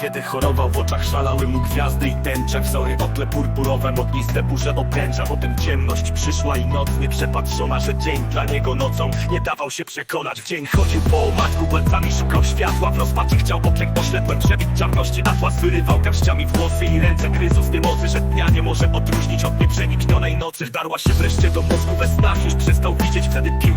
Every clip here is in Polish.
Kiedy chorował w oczach szalały mu gwiazdy i tęcze Wzory okle purpurowe, ogniste burze obręcza. Potem ciemność przyszła i noc nieprzepatrzona Że dzień dla niego nocą nie dawał się przekonać. W dzień chodził po matku, palcami szukał światła W rozpaczy chciał okręg poślepłem przebić czarności Atlas wyrywał garściami włosy i ręce. Gryzł z mocy, że dnia nie może odróżnić od nieprzeniknionej nocy. Wdarła się wreszcie do mózgu we snach Już przestał widzieć, wtedy pił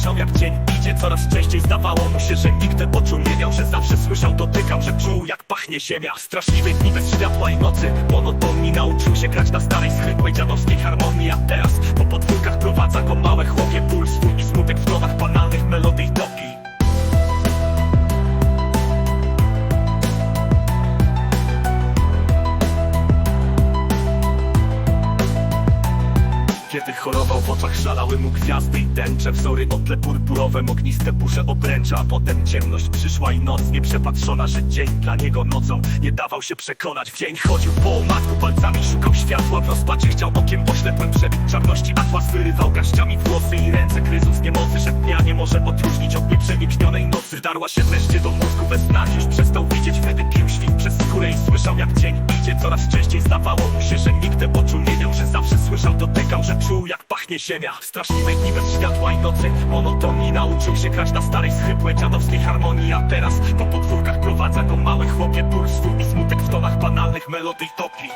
słyszał jak dzień idzie Coraz częściej zdawało mu się, że nigdy oczu nie miał Że zawsze słyszał, dotykał, że czuł jak pachnie ziemia. Straszliwe dni bez światła i nocy Monotonii nauczył się grać na starej schrypłej dziadowskiej harmonii A teraz Kiedy chorował w oczach szalały mu gwiazdy i tęcze. Wzory otle purpurowe, ogniste burze obręcza. A potem ciemność przyszła i noc nieprzepatrzona Że dzień dla niego nocą nie dawał się przekonać. W dzień chodził po matku palcami, szukał światła. W rozpaczy chciał okiem poślepłem przebić czarności. Atlas wyrywał garściami włosy i ręce. Gryzł z niemocy, że dnia nie może odróżnić od nieprzeniknionej nocy. Wdarła się wreszcie do mózgu we snach Już przestał widzieć, wtedy pił świt przez skórę I słyszał jak dzień idzie. Coraz częściej zdawało mu się, że nigdy czuł jak pachnie ziemia. Straszliwe dni bez światła i nocy. Monotonii nauczył się grać na starej schrypłej dziadowskiej harmonii A teraz po podwórkach prowadza go mały chłopie Ból swój i smutek w tonach banalnych melodii topi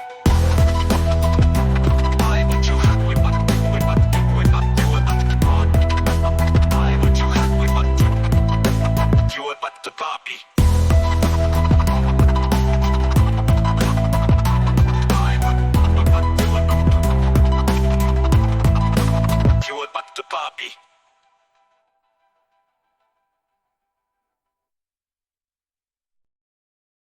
To Bobby.